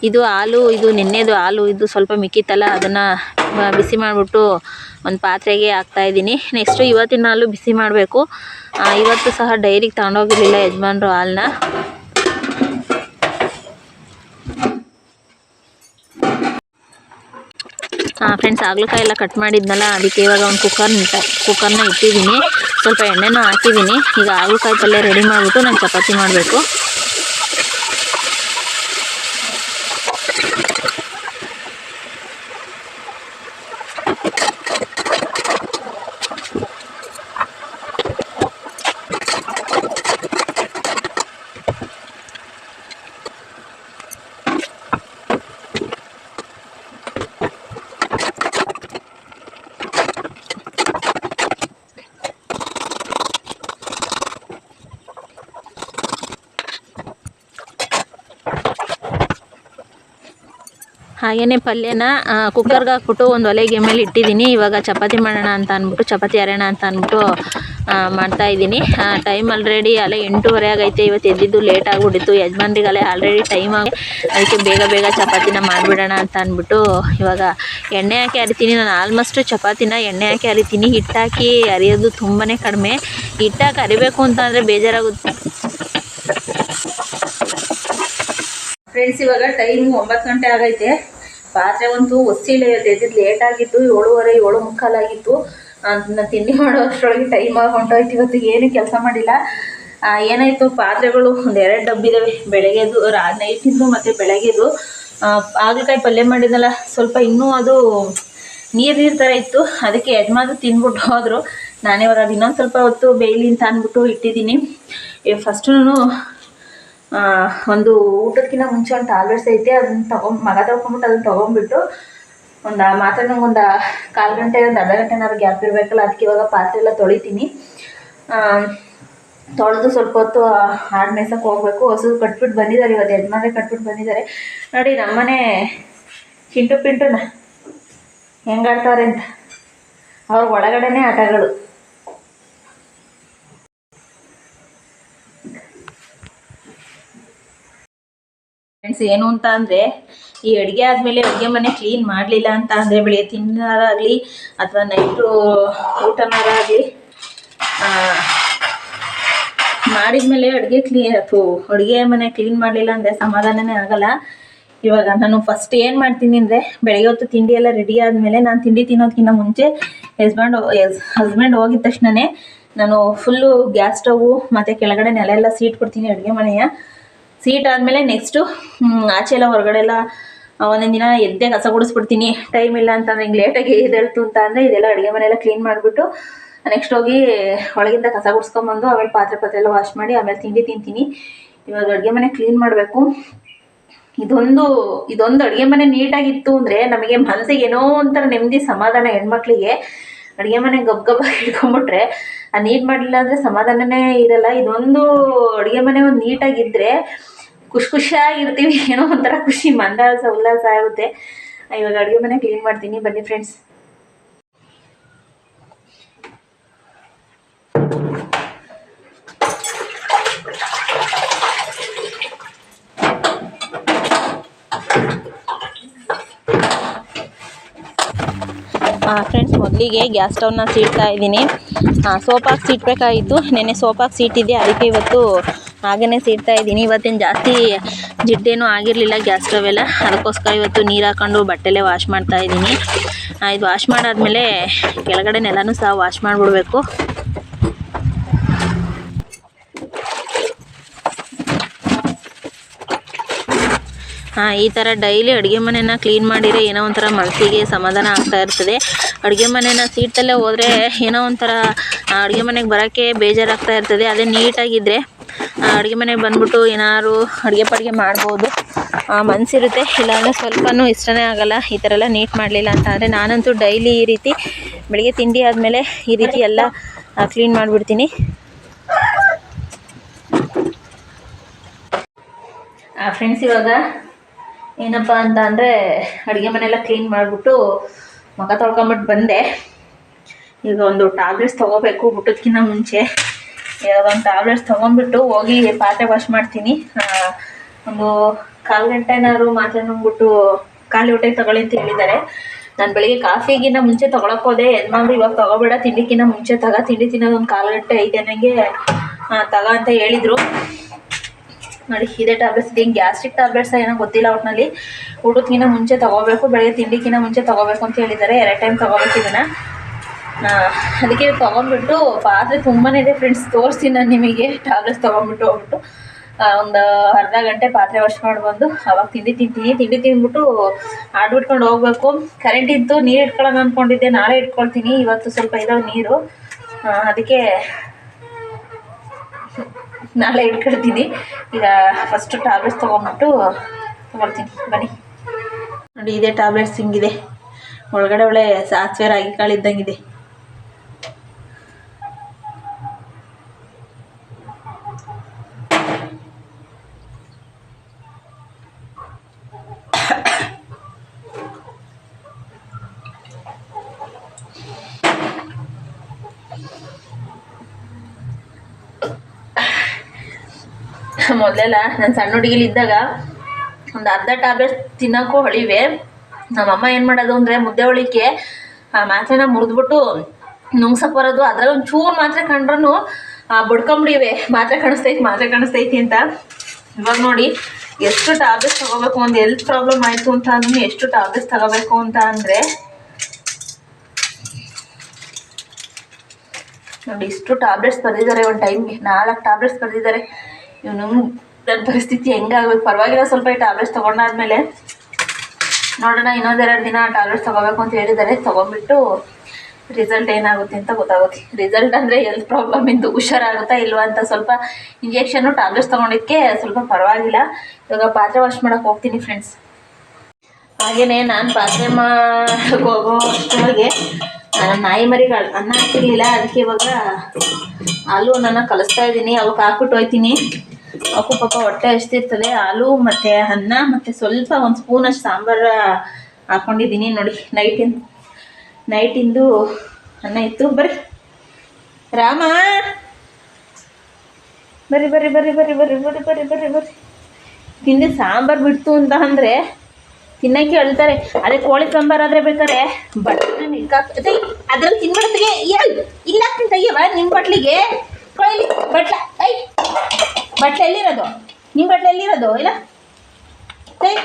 ಇದು ಹಾಲು, ಇದು ನಿನ್ನೆದು ಹಾಲು, ಇದು ಸ್ವಲ್ಪ ಮಿಕ್ಕಿತ್ತಲ್ಲ, ಅದನ್ನು ಬಿಸಿ ಮಾಡಿಬಿಟ್ಟು ಒಂದು ಪಾತ್ರೆಗೆ ಹಾಕ್ತಾಯಿದ್ದೀನಿ ನೆಕ್ಸ್ಟು ಇವತ್ತಿನ ಹಾಲು ಬಿಸಿ ಮಾಡಬೇಕು. ಇವತ್ತು ಸಹ ಡೈರಿಗೆ ತಗೊಂಡೋಗಿರಲಿಲ್ಲ ಯಜಮಾನ್ರು ಹಾಲನ್ನ ಹಾಂ ಫ್ರೆಂಡ್ಸ್ ಹಾಗಲಕಾಯಿ ಎಲ್ಲ ಕಟ್ ಮಾಡಿದ್ನಲ್ಲ, ಅದಕ್ಕೆ ಇವಾಗ ಒಂದು ಕುಕ್ಕರ್ ಕುಕ್ಕರ್ನ ಇಟ್ಟಿದ್ದೀನಿ. ಸ್ವಲ್ಪ ಎಣ್ಣೆನೂ ಹಾಕಿದ್ದೀನಿ. ಈಗ ಹಾಗಲಕಾಯಿ ಪಲ್ಯ ರೆಡಿ ಮಾಡಿಬಿಟ್ಟು ನಾನು ಚಪಾತಿ ಮಾಡಬೇಕು. ಹಾಗೆಯೇ ಪಲ್ಯನ ಕುಕ್ಕರ್ಗೆ ಹಾಕ್ಬಿಟ್ಟು ಒಂದು ಒಲೆಗೆ ಮೇಲೆ ಇಟ್ಟಿದ್ದೀನಿ ಇವಾಗ ಚಪಾತಿ ಮಾಡೋಣ ಅಂತ ಅಂದ್ಬಿಟ್ಟು, ಚಪಾತಿ ಅರೋಣ ಅಂತ ಅಂದ್ಬಿಟ್ಟು ಮಾಡ್ತಾ ಇದ್ದೀನಿ. ಟೈಮ್ ಆಲ್ರೆಡಿ ಅಲ್ಲೇ ಎಂಟೂವರೆ ಆಗೈತೆ. ಇವತ್ತು ಎದ್ದಿದ್ದು ಲೇಟ್ ಆಗಿಬಿಟ್ಟಿತ್ತು. ಯಜಮಾನ್ರಿಗಲ್ಲೇ ಆಲ್ರೆಡಿ ಟೈಮ್ ಆಗಿ, ಅದಕ್ಕೆ ಬೇಗ ಬೇಗ ಚಪಾತಿನ ಮಾಡಿಬಿಡೋಣ ಅಂತ ಅಂದ್ಬಿಟ್ಟು, ಇವಾಗ ಎಣ್ಣೆ ಹಾಕಿ ಅರಿತೀನಿ. ನಾನು ಆಲ್ಮೋಸ್ಟು ಚಪಾತಿನ ಎಣ್ಣೆ ಹಾಕಿ ಅರಿತೀನಿ. ಹಿಟ್ಟಾಕಿ ಅರಿಯೋದು ತುಂಬಾ ಕಡಿಮೆ. ಹಿಟ್ಟಾಕಿ ಅರಿಬೇಕು ಅಂತ ಅಂದರೆ ಬೇಜಾರಾಗುತ್ತೆ. ಫ್ರೆಂಡ್ಸ್ ಇವಾಗ ಟೈಮು ಒಂಬತ್ತು ಗಂಟೆ ಆಗೈತೆ. ಪಾತ್ರೆ ಒಂದು ಒಸಿಲೆ ಎದ್ದಿದ್ದು ಲೇಟ್ ಆಗಿತ್ತು ಏಳುವರೆ, ಏಳು ಮುಕ್ಕಾಲಾಗಿತ್ತು. ಅದನ್ನ ತಿಂಡಿ ಮಾಡೋ ಅಷ್ಟರೊಳಗೆ ಟೈಮ್ ಆಗಿ ಇವತ್ತು ಏನು ಕೆಲಸ ಮಾಡಿಲ್ಲ. ಏನಾಯಿತು, ಪಾತ್ರೆಗಳು ಒಂದೆರಡು ಡಬ್ಬಿದಾವೆ. ಬೆಳಗ್ಗೆದು ರಾ, ನೈಟಿಂದು ಮತ್ತು ಬೆಳಗ್ಗೆದು ಹಾಗಲಕಾಯಿ ಪಲ್ಯ ಮಾಡಿದ್ನಲ್ಲ, ಸ್ವಲ್ಪ ಇನ್ನೂ ಅದು ನೀರು ನೀರು ಥರ ಇತ್ತು. ಅದಕ್ಕೆ ಯಜಮಾನ್ರು ತಿಂದ್ಬಿಟ್ಟು ಹೋದರು. ನಾನೇ ಇವಾಗ ಅದು ಇನ್ನೊಂದು ಸ್ವಲ್ಪ ಹೊತ್ತು ಬೇಯಲಿ ಅಂತ ಅಂದ್ಬಿಟ್ಟು ಇಟ್ಟಿದ್ದೀನಿ. ಫಸ್ಟು ಒಂದು ಊಟಕ್ಕಿಂತ ಮುಂಚೆ ಒಂದು ಟ್ಯಾಬ್ಲೆಟ್ಸ್ ಐತೆ, ಅದನ್ನ ತಗೊಂಡು ಮಗ ತಗೊಂಬಿಟ್ಟು ಅದನ್ನ ತಗೊಂಬಿಟ್ಟು ಒಂದು ಮಾತ್ರ ನಂಗೆ ಒಂದು ಕಾಲು ಗಂಟೆ, ಒಂದು ಅರ್ಧ ಗಂಟೆನಾದ್ರು ಗ್ಯಾಪ್ ಇರಬೇಕಲ್ಲ ಅದಕ್ಕೆ ಇವಾಗ ಪಾತ್ರೆ ಎಲ್ಲ ತೊಳಿತೀನಿ. ತೊಳೆದು ಸ್ವಲ್ಪ ಹೊತ್ತು ಹಾಡು ಮೇಯ್ಸಕ್ಕೆ ಹೋಗ್ಬೇಕು. ಹೊಸದು ಕಟ್ಬಿಟ್ಟು ಬಂದಿದ್ದಾರೆ ಇವತ್ತು, ಯಜಮಾನ್ರೆ ಕಟ್ಬಿಟ್ಟು ಬಂದಿದ್ದಾರೆ ನೋಡಿ, ನಮ್ಮನೆ ಚಿಂಟು ಪಿಂಟುನ ಹೆಂಗೆ ಆಡ್ತಾವ್ರೆ ಅಂತ. ಅವ್ರ ಒಳಗಡೆನೇ ಆಟಗಳು. ಫ್ರೆಂಡ್ಸ್ ಏನು ಅಂತ ಅಂದರೆ, ಈ ಅಡುಗೆ ಆದಮೇಲೆ ಅಡುಗೆ ಮನೆ ಕ್ಲೀನ್ ಮಾಡಲಿಲ್ಲ ಅಂತ ಅಂದರೆ, ಬೆಳಿಗ್ಗೆ ತಿನ್ನೋರಾಗಲಿ ಅಥವಾ ನೈಟು ಊಟನಾರಾಗಲಿ ಮಾಡಿದ್ಮೇಲೆ ಅಡುಗೆ ಕ್ಲೀನ್ ಅಥವಾ ಅಡುಗೆ ಮನೆ ಕ್ಲೀನ್ ಮಾಡಲಿಲ್ಲ ಅಂದರೆ ಸಮಾಧಾನನೇ ಆಗಲ್ಲ. ಇವಾಗ ನಾನು ಫಸ್ಟ್ ಏನು ಮಾಡ್ತೀನಿ ಅಂದರೆ, ಬೆಳಗ್ಗೆ ಹೊತ್ತು ತಿಂಡಿ ಎಲ್ಲ ರೆಡಿ ಆದಮೇಲೆ ನಾನು ತಿಂಡಿ ತಿನ್ನೋದಕ್ಕಿಂತ ಮುಂಚೆ ಹಸ್ಬೆಂಡ್ ಹಸ್ಬೆಂಡ್ ಹೋಗಿದ ತಕ್ಷಣನೇ ನಾನು ಫುಲ್ಲು ಗ್ಯಾಸ್ ಸ್ಟವ್ ಮತ್ತು ಕೆಳಗಡೆ ನೆಲ ಎಲ್ಲ ಸೀಟ್ ಕೊಡ್ತೀನಿ ಅಡುಗೆ ಮನೆಯ. ಸೀಟ್ ಆದಮೇಲೆ ನೆಕ್ಸ್ಟು ಆಚೆ ಎಲ್ಲ ಹೊರಗಡೆ ಎಲ್ಲ ಒಂದೊಂದು ದಿನ ಎದ್ದೆ ಕಸ ಗುಡಿಸ್ಬಿಡ್ತೀನಿ. ಟೈಮ್ ಇಲ್ಲ ಅಂತಂದ್ರೆ ಹಿಂಗೆ ಲೇಟಾಗಿ ಎದ್ದೇಳ್ತು ಅಂತ ಅಂದರೆ ಇದೆಲ್ಲ ಅಡುಗೆ ಮನೆಯೆಲ್ಲ ಕ್ಲೀನ್ ಮಾಡಿಬಿಟ್ಟು ನೆಕ್ಸ್ಟ್ ಹೋಗಿ ಒಳಗಿಂದ ಕಸ ಗುಡಿಸ್ಕೊಂಬಂದು, ಆಮೇಲೆ ಪಾತ್ರೆ ಪಾತ್ರೆ ಎಲ್ಲ ವಾಶ್ ಮಾಡಿ, ಆಮೇಲೆ ತಿಂಡಿ ತಿಂತೀನಿ. ಇವಾಗ ಅಡುಗೆ ಮನೆ ಕ್ಲೀನ್ ಮಾಡಬೇಕು. ಇದೊಂದು ಇದೊಂದು ಅಡುಗೆ ಮನೆ ನೀಟಾಗಿತ್ತು ಅಂದರೆ ನಮಗೆ ಮನಸ್ಸಿಗೆ ಏನೋ ಒಂಥರ ನೆಮ್ಮದಿ ಸಮಾಧಾನ ಹೆಣ್ಮಕ್ಳಿಗೆ. ಅಡುಗೆ ಮನೆ ಗಬ್ ಗಬ್ಬ ಹಿಡ್ಕೊಂಬಿಟ್ರೆ ಆ ನೀಟ್ ಮಾಡಲಿಲ್ಲ ಅಂದರೆ ಸಮಾಧಾನನೇ ಇರಲ್ಲ. ಇದೊಂದು ಅಡುಗೆ ಮನೆ ಒಂದು ನೀಟಾಗಿದ್ದರೆ ಖುಷಿ ಖುಷಿಯಾಗಿರ್ತೀವಿ ಏನೋ ಒಂಥರ ಖುಷಿ ಮಂದಾಸ ಉಲ್ಲಾಸ ಆಗುತ್ತೆ. ಇವಾಗ ಅಡುಗೆ ಮನೆ ಕ್ಲೀನ್ ಮಾಡ್ತೀನಿ. ಬನ್ನಿ ಫ್ರೆಂಡ್ಸ್ ಫ್ರೆಂಡ್ಸ್ ಮೊದಲಿಗೆ ಗ್ಯಾಸ್ ಸ್ಟವ್ನ ಸೀಡ್ತಾ ಇದ್ದೀನಿ. ಸೋಪಾಗಿ ಸೀಟ್ಬೇಕಾಗಿತ್ತು ನೆನ್ನೆ ಸೋಪಾಗಿ ಸೀಟಿದೆ ಅದಕ್ಕೆ ಇವತ್ತು ಹಾಗೇ ಸೀಡ್ತಾ ಇದ್ದೀನಿ. ಇವತ್ತೇನು ಜಾಸ್ತಿ ಜಿಡ್ಡೇನೂ ಆಗಿರಲಿಲ್ಲ ಗ್ಯಾಸ್ ಸ್ಟವ್ ಎಲ್ಲ. ಅದಕ್ಕೋಸ್ಕರ ಇವತ್ತು ನೀರು ಹಾಕೊಂಡು ಬಟ್ಟೆಲೆ ವಾಶ್ ಮಾಡ್ತಾ ಇದ್ದೀನಿ. ಇದು ವಾಶ್ ಮಾಡಾದಮೇಲೆ ಕೆಳಗಡೆ ನೆಲನೂ ಸಹ ವಾಶ್ ಮಾಡಿಬಿಡ್ಬೇಕು. ಹಾಂ, ಈ ಥರ ಡೈಲಿ ಅಡುಗೆ ಮನೆನ ಕ್ಲೀನ್ ಮಾಡಿದರೆ ಏನೋ ಒಂಥರ ಮನಸ್ಸಿಗೆ ಸಮಾಧಾನ ಆಗ್ತಾ ಇರ್ತದೆ. ಅಡುಗೆ ಮನೆನ ಸೀಟಲ್ಲೇ ಹೋದರೆ ಏನೋ ಒಂಥರ ಅಡುಗೆ ಮನೆಗೆ ಬರೋಕ್ಕೆ ಬೇಜಾರಾಗ್ತಾ ಇರ್ತದೆ. ಅದೇ ನೀಟಾಗಿದ್ದರೆ ಅಡುಗೆ ಮನೆಗೆ ಬಂದ್ಬಿಟ್ಟು ಏನಾದ್ರು ಅಡುಗೆ ಪಡುಗೆ ಮಾಡ್ಬೋದು. ಮನಸ್ಸಿರುತ್ತೆ ಇಲ್ಲಾಂದರೆ ಸ್ವಲ್ಪನೂ ಇಷ್ಟನೇ ಆಗಲ್ಲ. ಈ ಥರ ಎಲ್ಲ ನೀಟ್ ಮಾಡಲಿಲ್ಲ ಅಂತ ಅಂದರೆ ನಾನಂತೂ ಡೈಲಿ ಈ ರೀತಿ ಬೆಳಗ್ಗೆ ತಿಂಡಿ ಆದಮೇಲೆ ಈ ರೀತಿ ಎಲ್ಲ ಕ್ಲೀನ್ ಮಾಡಿಬಿಡ್ತೀನಿ. ಫ್ರೆಂಡ್ಸ್ ಇವಾಗ ಏನಪ್ಪ ಅಂತ ಅಂದರೆ ಅಡುಗೆ ಮನೆಯೆಲ್ಲ ಕ್ಲೀನ್ ಮಾಡಿಬಿಟ್ಟು ಮಗ ತೊಳ್ಕೊಂಬಿಟ್ಟು ಬಂದೆ. ಈಗ ಒಂದು ಟ್ಯಾಬ್ಲೆಟ್ಸ್ ತೊಗೋಬೇಕು ಊಟಕ್ಕಿಂತ ಮುಂಚೆ. ಒಂದು ಟ್ಯಾಬ್ಲೆಟ್ಸ್ ತೊಗೊಂಡ್ಬಿಟ್ಟು ಹೋಗಿ ಪಾತ್ರೆ ವಾಶ್ ಮಾಡ್ತೀನಿ. ಒಂದು ಕಾಲು ಗಂಟೆನಾದ್ರು ಮಾತ್ರ ನುಂಗ್ಬಿಟ್ಟು ಖಾಲಿ ಹೊಟ್ಟೆಗೆ ತಗೊಳ್ಳಿ ಅಂತ ಹೇಳಿದ್ದಾರೆ. ನಾನು ಬೆಳಿಗ್ಗೆ ಕಾಫಿಗಿನ್ನ ಮುಂಚೆ ತೊಗೊಳಕ್ಕೆ ಹೋದೆ ಇವಾಗ ತಗೋಬೇಡ ತಿಂಡಿಗಿನ್ನ ಮುಂಚೆ ತಗ, ತಿಂಡಿ ತಿನ್ನೋದು ಒಂದು ಕಾಲು ಗಂಟೆ ಐತೆ ತಗ ಅಂತ ಹೇಳಿದರು. ನೋಡಿ ಇದೇ. ಟ್ಯಾಬ್ಲೆಟ್ಸ್ ಇದೇನು ಗ್ಯಾಸ್ಟ್ರಿಕ್ ಟ್ಯಾಬ್ಲೆಟ್ಸ್ ಏನೋ ಗೊತ್ತಿಲ್ಲ ಒಟ್ಟಿನಲ್ಲಿ ಊಟಕ್ಕಿಂತ ಮುಂಚೆ ತಗೋಬೇಕು, ಬೆಳಗ್ಗೆ ತಿಂಡಿಗಿಂತ ಮುಂಚೆ ತಗೋಬೇಕು ಅಂತ ಹೇಳಿದ್ದಾರೆ. ಎರಡು ಟೈಮ್ ತೊಗೋಬೇಕು ಅದಕ್ಕೆ ತೊಗೊಂಡ್ಬಿಟ್ಟು ಪಾತ್ರೆ ತುಂಬಾ ಇದೆ ಫ್ರೆಂಡ್ಸ್ ತೋರಿಸ್ತೀನಿ ನಾನು ನಿಮಗೆ. ಟ್ಯಾಬ್ಲೆಟ್ಸ್ ತೊಗೊಂಡ್ಬಿಟ್ಟು ಹೋಗ್ಬಿಟ್ಟು. ಒಂದು ಅರ್ಧ ಗಂಟೆ ಪಾತ್ರೆ ವಾಶ್ ಮಾಡ್ಬಂದು ಅವಾಗ ತಿಂಡಿ ತಿಂತೀನಿ. ತಿಂಡಿ ತಿಂದ್ಬಿಟ್ಟು ಆಡ್ಬಿಟ್ಕೊಂಡು ಹೋಗ್ಬೇಕು. ಕರೆಂಟ್ ಇತ್ತು, ನೀರು ಇಟ್ಕೊಳ್ಳೋಣ ಅಂದ್ಕೊಂಡಿದ್ದೆ ನಾಳೆ ಇಟ್ಕೊಳ್ತೀನಿ. ಇವತ್ತು ಸ್ವಲ್ಪ ಇದಾವೆ ನೀರು. ಅದಕ್ಕೆ ನಾಳೆ ಇಟ್ಕೊಳ್ತೀನಿ. ಈಗ ಫಸ್ಟು ಟ್ಯಾಬ್ಲೆಟ್ಸ್ ತೊಗೊಂಬಿಟ್ಟು ತೊಗೊಳ್ತೀನಿ. ಬನ್ನಿ. ನೋಡಿ, ಇದೇ ಟ್ಯಾಬ್ಲೆಟ್ಸ್ ಹಿಂಗಿದೆ. ಒಳಗಡೆ ಒಳ್ಳೆ ಸಾಸಿವೆ ರಾಗಿ ಕಾಳು ಇದ್ದಂಗಿದೆ ಮೊದಲೆಲ್ಲ ನಾನು ಸಣ್ಣ ಹುಡುಗಿಲಿದ್ದಾಗ ಒಂದು ಅರ್ಧ ಟ್ಯಾಬ್ಲೆಟ್ ತಿನ್ನೋಕ್ಕೂ ಹೊಳಿವೆ. ನಮ್ಮಮ್ಮ ಏನು ಮಾಡೋದು ಅಂದರೆ ಮುದ್ದೆ ಹೊಳಿಕೆ, ಆ ಮಾತ್ರೆನ ಮುರಿದ್ಬಿಟ್ಟು ನುಂಗ್ಸಕ್ಕೆ ಬರೋದು. ಅದ್ರಲ್ಲಿ ಒಂದು ಚೂರು ಮಾತ್ರೆ ಕಂಡ್ರೂ ಬಡ್ಕೊಂಬಿಡಿವೆ. ಮಾತ್ರೆ ಕಾಣಿಸ್ತೈತಿ ಮಾತ್ರೆ ಕಾಣಿಸ್ತೈತಿ ಅಂತ. ಇವಾಗ ನೋಡಿ, ಎಷ್ಟು ಟ್ಯಾಬ್ಲೆಟ್ಸ್ ತಗೋಬೇಕು, ಒಂದು ಹೆಲ್ತ್ ಪ್ರಾಬ್ಲಮ್ ಆಯಿತು ಅಂತ ಅಂದ್ರೂ ಎಷ್ಟು ಟ್ಯಾಬ್ಲೆಟ್ಸ್ ತಗೋಬೇಕು ಅಂತ ಅಂದರೆ, ನೋಡಿ, ಇಷ್ಟು ಟ್ಯಾಬ್ಲೆಟ್ಸ್ ಬರೆದಿದ್ದಾರೆ ಒಂದು ಟೈಮ್ಗೆ. ನಾಲ್ಕು ಟ್ಯಾಬ್ಲೆಟ್ಸ್ ಬರೆದಿದ್ದಾರೆ. ಇವನು ನನ್ನ ಪರಿಸ್ಥಿತಿ ಹೆಂಗಾಗಬೇಕು ಪರವಾಗಿಲ್ಲ, ಸ್ವಲ್ಪ ಈ ಟ್ಯಾಬ್ಲೆಟ್ಸ್ ತೊಗೊಂಡಾದ್ಮೇಲೆ. ನೋಡೋಣ ಇನ್ನೊಂದೆರಡು ದಿನ ಟ್ಯಾಬ್ಲೆಟ್ಸ್ ತೊಗೋಬೇಕು ಅಂತ ಹೇಳಿದ್ದಾರೆ ತಗೊಂಡ್ಬಿಟ್ಟು ರಿಸಲ್ಟ್ ಏನಾಗುತ್ತೆ ಅಂತ ಗೊತ್ತಾಗುತ್ತೆ. ರಿಸಲ್ಟ್ ಅಂದರೆ ಹೆಲ್ತ್ ಪ್ರಾಬ್ಲಮ್ ಇಂದು ಹುಷಾರಾಗುತ್ತಾ ಇಲ್ವಾ ಅಂತ ಸ್ವಲ್ಪ ಇಂಜೆಕ್ಷನ್ನು ಟ್ಯಾಬ್ಲೆಟ್ಸ್ ತೊಗೊಂಡಿದ್ದಕ್ಕೆ ಸ್ವಲ್ಪ ಪರವಾಗಿಲ್ಲ. ಇವಾಗ ಪಾತ್ರೆ ವಾಶ್ ಮಾಡೋಕೆ ಹೋಗ್ತೀನಿ ಫ್ರೆಂಡ್ಸ್ ಹಾಗೆಯೇ ನಾನು ಪಾತ್ರೆ ಮಾಡೋಕ್ಕೆ ಹೋಗೋ ನನ್ನ ನಾಯಿ ಮರಿಗಳು, ಅನ್ನ ಹಾಕಿರ್ಲಿಲ್ಲ. ಅದಕ್ಕೆ ಇವಾಗ ಹಾಲು ನನ್ನ ಕಲಿಸ್ತಾ ಇದ್ದೀನಿ ಅವಾಗ ಹಾಕ್ಬಿಟ್ಟು ಹೋಯ್ತೀನಿ. ಅವಕ್ಕೂ ಪಾಪ ಹೊಟ್ಟೆ ಅಷ್ಟಿರ್ತದೆ ಹಾಲು ಮತ್ತೆ ಅನ್ನ ಮತ್ತೆ ಸ್ವಲ್ಪ ಒಂದು ಸ್ಪೂನಷ್ಟು ಸಾಂಬಾರು ಹಾಕೊಂಡಿದ್ದೀನಿ ನೋಡಿ ನೈಟಿಂದ ನೈಟಿಂದು ಅನ್ನ ಇತ್ತು. ಬರ್ರಿ. ರಾಮ! ಬರ್ರಿ ಬರ್ರಿ ಬರ್ರಿ ಬರ್ರಿ ಬರ್ರಿ ಬರ್ರಿ ಬರ್ರಿ ಬರ್ರಿ ಬರ್ರಿ. ತಿಂಡಿ ಸಾಂಬಾರ್ ಬಿಡ್ತು ಅಂತ ಅಂದರೆ ತಿನ್ನಕ್ಕೆ ಹೇಳ್ತಾರೆ. ಅದೇ ಕೋಳಿ ಸಾಂಬಾರ್ ಆದರೆ ಬೇಕಾರೆ ನಿಕ್ಕಾಕ್ ಅದ್ರಲ್ಲಿ ತಿನ್ಬಿಡ್ತೀಯ ಇಲ್ಲ ತೆಗಿಯವ ನಿಮ್ಮ ಬಟ್ಲಿಗೆ. ಕೊಯ್ಲಿ ಬಟ್ಲ ಐ ಬಟ್ಲೆ ಎಲ್ಲಿರೋದು? ನಿಮ್ಮ ಬಟ್ಲೆ ಎಲ್ಲಿರೋದು? ಇಲ್ಲ? ಏಯ್.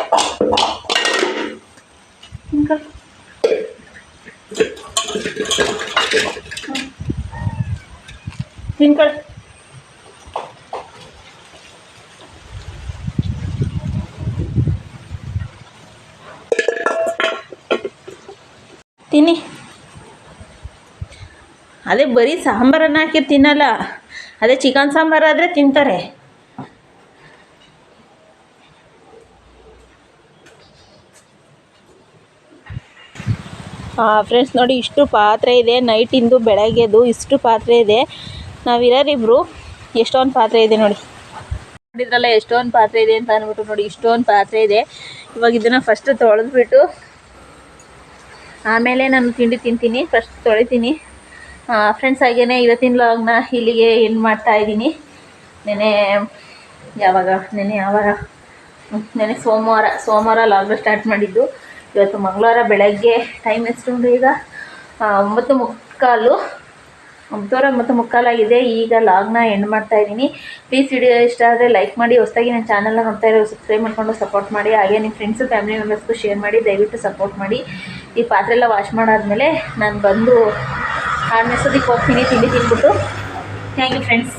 ತಿನ್ಕೊಳ್. ತಿನ್ಕೊಳ್. ತಿನ್ನಿ. ಅದೇ ಬರೀ ಸಾಂಬಾರನ್ನು ಹಾಕಿ ತಿನ್ನಲ್ಲ, ಅದೇ ಚಿಕನ್ ಸಾಂಬಾರಾದರೆ ತಿಂತಾರೆ. ಹಾಂ ಫ್ರೆಂಡ್ಸ್ ನೋಡಿ, ಇಷ್ಟು ಪಾತ್ರೆ ಇದೆ. ನೈಟಿಂದು ಬೆಳಗ್ಗೆದು ಇಷ್ಟು ಪಾತ್ರೆ ಇದೆ. ನಾವಿರೋರಿಬ್ರು ಎಷ್ಟೊಂದು ಪಾತ್ರೆ ಇದೆ ನೋಡಿ. ನೋಡಿದ್ರಲ್ಲ, ಎಷ್ಟೊಂದು ಪಾತ್ರೆ ಇದೆ ಅಂತ ಅಂದ್ಬಿಟ್ಟು ನೋಡಿ, ಇಷ್ಟೊಂದು ಪಾತ್ರೆ ಇದೆ. ಇವಾಗ ಇದನ್ನು ಫಸ್ಟ್ ತೊಳೆದ್ಬಿಟ್ಟು ಆಮೇಲೆ ನಾನು ತಿಂಡಿ ತಿಂತೀನಿ. ಫಸ್ಟ್ ತೊಳಿತೀನಿ. ಫ್ರೆಂಡ್ಸ್ ಹಾಗೇನೆ ಇವತ್ತಿನ ಲಾಗ್ನ ಇಲ್ಲಿಗೆ ಏನು ಮಾಡ್ತಾ ಇದ್ದೀನಿ. ನೆನೆ ಯಾವಾಗ? ನೆನೆ ಯಾವಾಗ? ನೆನೆ ಸೋಮವಾರ ಸೋಮವಾರ ಲಾಗ್ನ ಸ್ಟಾರ್ಟ್ ಮಾಡಿದ್ದು. ಇವತ್ತು ಮಂಗಳವಾರ ಬೆಳಗ್ಗೆ ಟೈಮ್ ಎಷ್ಟು ಉಂಟು ಈಗ? ಒಂಬತ್ತು ಮುಕ್ಕಾಲು. ಒಂಬತ್ತುವರೆ, ಒಂಬತ್ತು ಮುಕ್ಕಾಲಾಗಿದೆ ಈಗ ಲಾಗ್ನ ಎಂಡ್ ಮಾಡ್ತಾ ಇದ್ದೀನಿ. ಪ್ಲೀಸ್ ವಿಡಿಯೋ ಇಷ್ಟ ಆದರೆ ಲೈಕ್ ಮಾಡಿ. ಹೊಸದಾಗಿ ನನ್ನ ಚಾನಲ್ನ ನೋಡ್ತಾ ಇರೋ ಸಬ್ಸ್ಕ್ರೈಬ್ ಮಾಡ್ಕೊಂಡು ಸಪೋರ್ಟ್ ಮಾಡಿ. ಹಾಗೆ ನಿಮ್ಮ ಫ್ರೆಂಡ್ಸು ಫ್ಯಾಮಿಲಿ ಮೆಂಬರ್ಸ್ಗೂ ಶೇರ್ ಮಾಡಿ. ದಯವಿಟ್ಟು ಸಪೋರ್ಟ್ ಮಾಡಿ. ಈ ಪಾತ್ರೆ ಎಲ್ಲ ವಾಶ್ ಮಾಡಾದಮೇಲೆ ನಾನು ಬಂದು ಆಡ್ಮೆಸೋದಕ್ಕೆ ಹೋಗ್ತೀನಿ ತಿಂಡಿ ತಿಂದ್ಬಿಟ್ಟು ಥ್ಯಾಂಕ್ ಯು ಫ್ರೆಂಡ್ಸ್